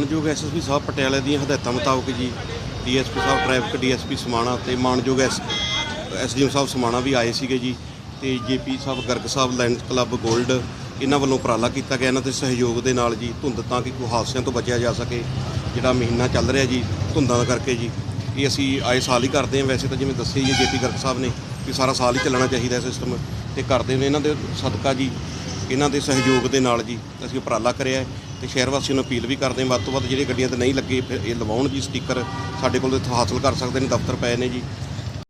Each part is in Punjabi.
ਮਾਨਯੋਗ ਐਸਐਸਪੀ ਸਾਹਿਬ ਪਟਿਆਲੇ ਦੀਆਂ ਹਦਾਇਤਾਂ ਮੁਤਾਬਕ ਜੀ, ਡੀਐਸਪੀ ਸਾਹਿਬ, ਟ੍ਰੈਫਿਕ ਡੀਐਸਪੀ ਸਮਾਣਾ ਤੇ ਮਾਨਯੋਗ ਐਸ, ਐਸਡੀਐਮ ਸਾਹਿਬ ਸਮਾਣਾ ਵੀ ਆਏ ਸੀਗੇ ਜੀ ਤੇ ਜੇਪੀ ਸਾਹਿਬ ਗਰਗ ਸਾਹਿਬ ਲਾਇਨਸ ਕਲੱਬ 골ਡ ਇਹਨਾਂ ਵੱਲੋਂ ਉਪਰਾਲਾ ਕੀਤਾ ਗਿਆ। ਇਹਨਾਂ ਦੇ ਸਹਿਯੋਗ ਦੇ ਨਾਲ ਜੀ ਧੁੰਦ ਤਾਂ ਕਿ ਕੋਈ ਹਾਦਸਿਆਂ ਤੋਂ ਬਚਿਆ ਜਾ ਸਕੇ, ਜਿਹੜਾ ਮਹੀਨਾ ਚੱਲ ਰਿਹਾ ਜੀ ਧੁੰਦਾਂ ਦਾ ਕਰਕੇ ਜੀ। ਇਹ ਅਸੀਂ ਆਏ ਸਾਲ ਹੀ ਕਰਦੇ ਹਾਂ। ਵੈਸੇ ਤਾਂ ਜਿਵੇਂ ਦੱਸਿਆ ਜੀ ਜੇਪੀ ਗਰਗ ਸਾਹਿਬ ਨੇ ਵੀ ਸਾਰਾ ਸਾਲ ਹੀ ਚੱਲਣਾ ਚਾਹੀਦਾ ਸਿਸਟਮ ਤੇ ਕਰਦੇ ਨੇ। ਇਹਨਾਂ ਦੇ ਸਦਕਾ ਜੀ ਇਹਨਾਂ ਦੇ ਸਹਿਯੋਗ ਦੇ ਨਾਲ ਜੀ ਅਸੀਂ ਉਪਰਾਲਾ ਕਰਿਆ ਹੈ ਤੇ ਸ਼ਹਿਰ ਵਾਸੀਆਂ ਨੂੰ ਅਪੀਲ ਵੀ ਕਰਦੇ ਹਾਂ ਵੱਧ ਤੋਂ ਵੱਧ ਜਿਹੜੇ ਗੱਡੀਆਂ ਤੇ ਨਹੀਂ ਲੱਗੇ ਫਿਰ ਇਹ ਲਵਾਉਣ ਜੀ ਸਟicker ਸਾਡੇ ਕੋਲ ਇੱਥੋਂ ਹਾਸਲ ਕਰ ਸਕਦੇ ਨੇ, ਦਫ਼ਤਰ ਪਏ ਨੇ ਜੀ।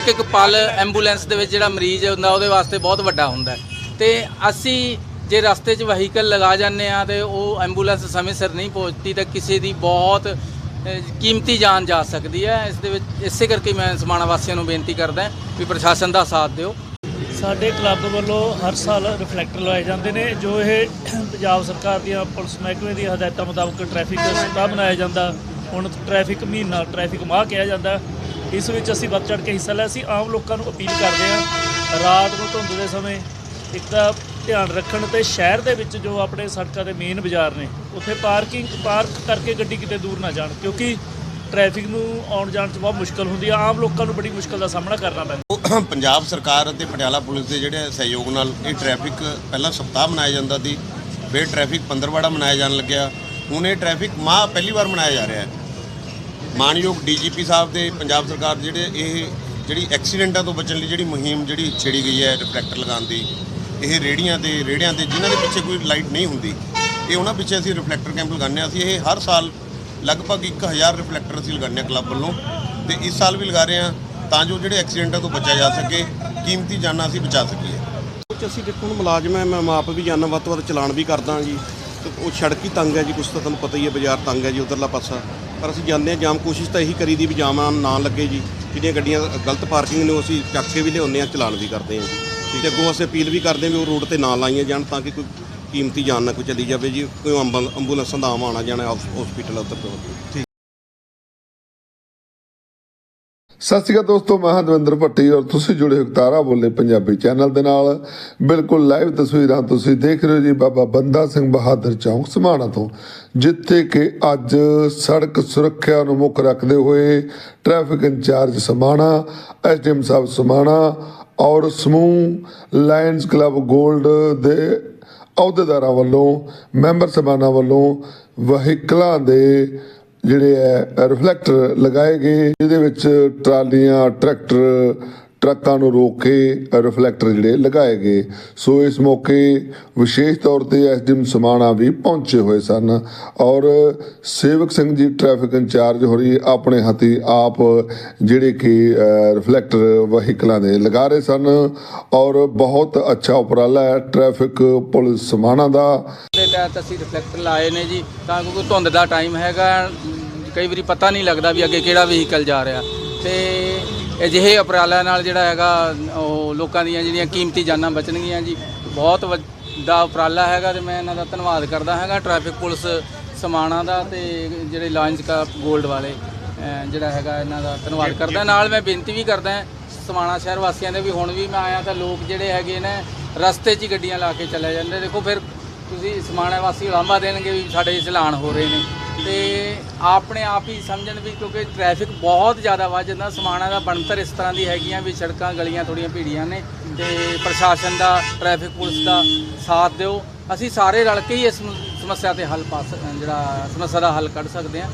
ਇੱਕ ਪਲ ਐਂਬੂਲੈਂਸ ਦੇ ਵਿੱਚ ਜਿਹੜਾ ਮਰੀਜ਼ ਹੁੰਦਾ ਉਹਦੇ ਵਾਸਤੇ ਬਹੁਤ ਵੱਡਾ ਹੁੰਦਾ ਹੈ। ਤੇ ਅਸੀਂ ਜੇ ਰਸਤੇ 'ਚ ਵਹੀਕਲ ਲਗਾ ਜਾਂਦੇ ਆ ਤੇ ਉਹ ਐਂਬੂਲੈਂਸ ਸਮੇਂ ਸਿਰ ਨਹੀਂ ਪਹੁੰਚਦੀ ਤਾਂ ਕਿਸੇ ਦੀ ਬਹੁਤ ਕੀਮਤੀ ਜਾਨ ਜਾ ਸਕਦੀ ਹੈ। ਇਸ ਦੇ ਵਿੱਚ ਇਸੇ ਕਰਕੇ ਮੈਂ ਸਮਾਣਾ ਵਾਸੀਆਂ ਨੂੰ ਬੇਨਤੀ ਕਰਦਾ ਵੀ ਪ੍ਰਸ਼ਾਸਨ ਦਾ ਸਾਥ ਦਿਓ। ਸਾਡੇ ਕਲੱਬ ਵੱਲੋਂ ਹਰ ਸਾਲ ਰਿਫਲੈਕਟਰ ਲਵਾਏ ਜਾਂਦੇ ਨੇ, ਜੋ ਇਹ ਪੰਜਾਬ ਸਰਕਾਰ ਦੀਆਂ ਪੁਲਿਸ ਮਹਿਕਮੇ ਦੀਆਂ ਹਦਾਇਤਾਂ ਮੁਤਾਬਕ ਟ੍ਰੈਫਿਕ ਸਪਤਾਹ ਬਣਾਇਆ ਜਾਂਦਾ। ਹੁਣ ਟ੍ਰੈਫਿਕ ਮਹੀਨਾ, ਟ੍ਰੈਫਿਕ ਮਾਹ ਕਿਹਾ ਜਾਂਦਾ। ਇਸ ਵਿੱਚ ਅਸੀਂ ਵੱਧ ਚੜ੍ਹ ਕੇ ਹਿੱਸਾ ਲਿਆ ਅਸੀਂ ਆਮ ਲੋਕਾਂ ਨੂੰ ਅਪੀਲ ਕਰਦੇ ਹਾਂ, ਰਾਤ ਨੂੰ ਧੁੰਦ ਦੇ ਸਮੇਂ ਇੱਕ ਤਾਂ ਧਿਆਨ ਰੱਖਣ ਤੇ ਸ਼ਹਿਰ ਦੇ ਵਿੱਚ ਜੋ ਆਪਣੇ ਸੜਕਾਂ ਦੇ ਮੇਨ ਬਾਜ਼ਾਰ ਨੇ, ਉੱਥੇ ਪਾਰਕਿੰਗ ਪਾਰਕ ਕਰਕੇ ਗੱਡੀ ਕਿਤੇ ਦੂਰ ਨਾ ਜਾਣ, ਕਿਉਂਕਿ ਟ੍ਰੈਫਿਕ ਨੂੰ ਆਉਣ ਜਾਣ 'ਚ ਬਹੁਤ ਮੁਸ਼ਕਲ ਹੁੰਦੀ ਆ। ਆਮ ਲੋਕਾਂ ਨੂੰ ਬੜੀ ਮੁਸ਼ਕਲ ਦਾ ਸਾਹਮਣਾ ਕਰਨਾ ਪੈਂਦਾ। ਪੰਜਾਬ ਸਰਕਾਰ ਅਤੇ ਪਟਿਆਲਾ ਪੁਲਿਸ ਦੇ ਜਿਹੜੇ ਸਹਿਯੋਗ ਨਾਲ ਇਹ ਟ੍ਰੈਫਿਕ ਪਹਿਲਾਂ ਸਪਤਾਹ ਮਨਾਇਆ ਜਾਂਦਾ ਸੀ, ਫਿਰ ਟ੍ਰੈਫਿਕ ਪੰਦਰਵਾੜਾ ਮਨਾਇਆ ਜਾਣ ਲੱਗਿਆ। ਹੁਣ ਇਹ ਟ੍ਰੈਫਿਕ ਮਾਹ ਪਹਿਲੀ ਵਾਰ ਮਨਾਇਆ ਜਾ ਰਿਹਾ ਹੈ। ਮਾਨਯੋਗ ਡੀਜੀਪੀ ਸਾਹਿਬ ਦੇ ਪੰਜਾਬ ਸਰਕਾਰ ਦੇ ਜਿਹੜੇ ਇਹ ਜਿਹੜੀ ਐਕਸੀਡੈਂਟਾਂ ਤੋਂ ਬਚਣ ਲਈ ਜਿਹੜੀ ਮੁਹਿੰਮ ਜਿਹੜੀ ਛੇੜੀ ਗਈ ਹੈ ਰਿਫਲੈਕਟਰ ਲਗਾਉਣ ਦੀ, ਇਹ ਰੇੜੀਆਂ ਤੇ ਰੇੜਿਆਂ ਤੇ ਜਿਨ੍ਹਾਂ ਦੇ ਪਿੱਛੇ ਕੋਈ ਲਾਈਟ ਨਹੀਂ ਹੁੰਦੀ, ਇਹ ਉਹਨਾਂ ਪਿੱਛੇ ਅਸੀਂ ਰਿਫਲੈਕਟਰ ਕੈਂਪ ਲਗਾਉਂਦੇ ਹਾਂ। ਅਸੀਂ ਇਹ ਹਰ ਸਾਲ ਲਗਭਗ 1000 ਰਿਫਲੈਕਟਰ ਅਸੀਂ ਲਗਾਉਂਦੇ ਹਾਂ ਕਲੱਬ ਵੱਲੋਂ ਤੇ ਇਸ ਸਾਲ ਵੀ ਲਗਾ ਰਹੇ ਹਾਂ ਤਾਂ ਜੋ ਜਿਹੜੇ ਐਕਸੀਡੈਂਟਾਂ ਤੋਂ ਬਚਿਆ ਜਾ ਸਕੇ, ਕੀਮਤੀ ਜਾਨਾਂ ਅਸੀਂ ਬਚਾ ਸਕੀਏ। ਕੁਝ ਅਸੀਂ ਦੇਖੋ ਹੁਣ ਮੁਲਾਜ਼ਮ ਹੈ, ਮੈਂ ਮਾਪ ਵੀ ਜਾਣਾ ਵੱਧ ਤੋਂ ਵੱਧ ਚਲਾਨ ਵੀ ਕਰਦਾ ਜੀ। ਤੇ ਉਹ ਸੜਕ ਹੀ ਤੰਗ ਹੈ ਜੀ, ਕੁਛ ਤਾਂ ਤੁਹਾਨੂੰ ਪਤਾ ਹੀ ਹੈ, ਬਾਜ਼ਾਰ ਤੰਗ ਹੈ ਜੀ ਉਧਰਲਾ ਪਾਸਾ। ਪਰ ਅਸੀਂ ਜਾਂਦੇ ਹਾਂ, ਜਾਮ ਕੋਸ਼ਿਸ਼ ਤਾਂ ਇਹੀ ਕਰੀਦੀ ਵੀ ਜਾਮ ਨਾ ਲੱਗੇ ਜੀ। ਜਿਹੜੀਆਂ ਗੱਡੀਆਂ ਗਲਤ ਪਾਰਕਿੰਗ ਨੇ, ਉਹ ਅਸੀਂ ਚੱਕ ਕੇ ਵੀ ਲਿਆਉਂਦੇ ਹਾਂ, ਚਲਾਨ ਵੀ ਕਰਦੇ ਹਾਂ ਜੀ। ਠੀਕ ਅੱਗੋਂ ਅਸੀਂ ਅਪੀਲ ਵੀ ਕਰਦੇ ਹਾਂ ਵੀ ਉਹ ਰੋਡ ਤੇ ਨਾ ਲਾਈਆਂ ਜਾਣ ਤਾਂ ਕਿ ਕੋਈ ਕੀਮਤੀ ਜਾਨ ਨਾ ਕੋਈ ਚਲੀ ਜਾਵੇ ਜੀ, ਕੋਈ ਐਂਬੂਲੈਂਸਾਂ ਦਾ ਆਉਣਾ ਜਾਣਾ ਹਸਪੀਟਲ ਉੱਧਰ ਤੋਂ ਸਤਿ ਸ਼੍ਰੀ ਅਕਾਲ ਦੋਸਤੋ, ਮੈਂ ਹਾਂ ਭੱਟੀ ਔਰ ਤੁਸੀਂ ਜੁੜੇ ਹੋ ਤਾਰਾ ਬੋਲੇ ਪੰਜਾਬੀ ਚੈਨਲ ਦੇ ਨਾਲ। ਬਿਲਕੁਲ ਲਾਈਵ ਤਸਵੀਰਾਂ ਤੁਸੀਂ ਦੇਖ ਰਹੇ ਹੋ ਜੀ ਬਾਬਾ ਬੰਦਾ ਸਿੰਘ ਬਹਾਦਰ ਚੌਂਕ ਸਮਾਣਾ ਤੋਂ, ਜਿੱਥੇ ਕਿ ਅੱਜ ਸੜਕ ਸੁਰੱਖਿਆ ਨੂੰ ਮੁੱਖ ਰੱਖਦੇ ਹੋਏ ਟ੍ਰੈਫਿਕ ਇੰਚਾਰਜ ਸਮਾਣਾ ਐਸਡੀਐਮ ਸਾਹਿਬ ਸਮਾਣਾ ਔਰ ਸਮੂਹ ਲਾਇਨਸ ਕਲੱਬ 골ਡ ਦੇ ਅਹੁਦੇਦਾਰਾਂ ਵੱਲੋਂ, ਮੈਂਬਰ ਸਭਾਨਾਂ ਵੱਲੋਂ ਵਹੀਕਲਾਂ ਦੇ ਜਿਹੜੇ ਹੈ ਰਿਫਲੈਕਟਰ ਲਗਾਏ ਗਏ, ਜਿਹਦੇ ਵਿੱਚ ਟਰਾਲੀਆਂ, ਟਰੈਕਟਰ ਟਰੱਕਾਂ ਨੂੰ ਰੋਕ ਕੇ ਰਿਫਲੈਕਟਰ ਜਿਹੜੇ ਲਗਾਏ ਗਏ। ਸੋ ਇਸ ਮੌਕੇ ਵਿਸ਼ੇਸ਼ ਤੌਰ ਤੇ ਐਸਡੀਐਮ ਸਮਾਣਾ ਵੀ ਪਹੁੰਚੇ ਹੋਏ ਸਨ ਔਰ ਸੇਵਕ ਸਿੰਘ ਜੀ ਟ੍ਰੈਫਿਕ ਇੰਚਾਰਜ ਹੋਰੀ ਆਪਣੇ ਹੱਥੀ ਆਪ ਜਿਹੜੇ ਕਿ ਰਿਫਲੈਕਟਰ ਵਹੀਕਲਾਂ ਦੇ ਲਗਾ ਰਹੇ ਸਨ ਔਰ ਬਹੁਤ ਅੱਛਾ ਉਪਰਾਲਾ ਹੈ ਟ੍ਰੈਫਿਕ ਪੁਲਿਸ ਸਮਾਣਾ ਦਾ। ਦੇ ਤਹਿਤ ਅਸੀਂ ਰਿਫਲੈਕਟਰ ਲਾਏ ਨੇ ਜੀ, ਤਾਂ ਕਿਉਂਕਿ ਧੁੰਦ ਦਾ ਟਾਈਮ ਹੈਗਾ, ਕਈ ਵਾਰੀ ਪਤਾ ਨਹੀਂ ਲੱਗਦਾ ਵੀ ਅੱਗੇ ਕਿਹੜਾ ਵਹੀਕਲ ਜਾ ਰਿਹਾ। ਤੇ ਅਜਿਹੇ ਉਪਰਾਲਿਆਂ ਨਾਲ ਜਿਹੜਾ ਹੈਗਾ, ਉਹ ਲੋਕਾਂ ਦੀਆਂ ਜਿਹੜੀਆਂ ਕੀਮਤੀ ਜਾਨਾਂ ਬਚਣਗੀਆਂ ਜੀ। ਬਹੁਤ ਵੱਡਾ ਉਪਰਾਲਾ ਹੈਗਾ ਤੇ ਮੈਂ ਇਹਨਾਂ ਦਾ ਧੰਨਵਾਦ ਕਰਦਾ ਹੈਗਾ। ਟ੍ਰੈਫਿਕ ਪੁਲਿਸ ਸਮਾਣਾ ਦਾ ਤੇ ਜਿਹੜੇ ਲਾਇਨਸ ਕਾ 골ਡ ਵਾਲੇ ਜਿਹੜਾ ਹੈਗਾ ਇਹਨਾਂ ਦਾ ਧੰਨਵਾਦ ਕਰਦਾ। ਨਾਲ ਮੈਂ ਬੇਨਤੀ ਵੀ ਕਰਦਾ ਸਮਾਣਾ ਸ਼ਹਿਰ ਵਾਸੀਆਂ ਦੇ ਵੀ ਹੁਣ ਵੀ ਮੈਂ ਆਇਆ ਤਾਂ ਲੋਕ ਜਿਹੜੇ ਹੈਗੇ ਨੇ, ਰਸਤੇ 'ਚ ਹੀ ਗੱਡੀਆਂ ਲਾ ਕੇ ਚਲੇ ਜਾਂਦੇ। ਦੇਖੋ ਫਿਰ ਤੁਸੀਂ ਸਮਾਣਾ ਵਾਸੀ ਉਲਾਂਭਾ ਦੇਣਗੇ ਵੀ ਸਾਡੇ ਚਲਾਨ ਹੋ ਰਹੇ ਨੇ। ਤੇ ਆਪਣੇ ਆਪ ਹੀ ਸਮਝਣ ਵੀ ਕਿਉਂਕਿ ਟ੍ਰੈਫਿਕ ਬਹੁਤ ਜ਼ਿਆਦਾ ਵਾ ਜਿੱਦਾਂ ਸਮਾਣਾ ਦਾ ਬਣਤਰ ਇਸ ਤਰ੍ਹਾਂ ਦੀ ਹੈਗੀਆਂ ਵੀ ਸੜਕਾਂ, ਗਲੀਆਂ ਥੋੜੀਆਂ ਭੀੜੀਆਂ ਨੇ ਤੇ ਪ੍ਰਸ਼ਾਸਨ ਦਾ ਟ੍ਰੈਫਿਕ ਪੁਲਿਸ ਦਾ ਸਾਥ ਦਿਓ। ਅਸੀਂ ਸਾਰੇ ਰਲ ਕੇ ਹੀ ਇਸ ਸਮੱਸਿਆ ਤੇ ਹੱਲ ਪਾ ਸਕ ਜਿਹੜਾ ਸਮੱਸਿਆ ਦਾ ਹੱਲ ਕੱਢ ਸਕਦੇ ਹਾਂ।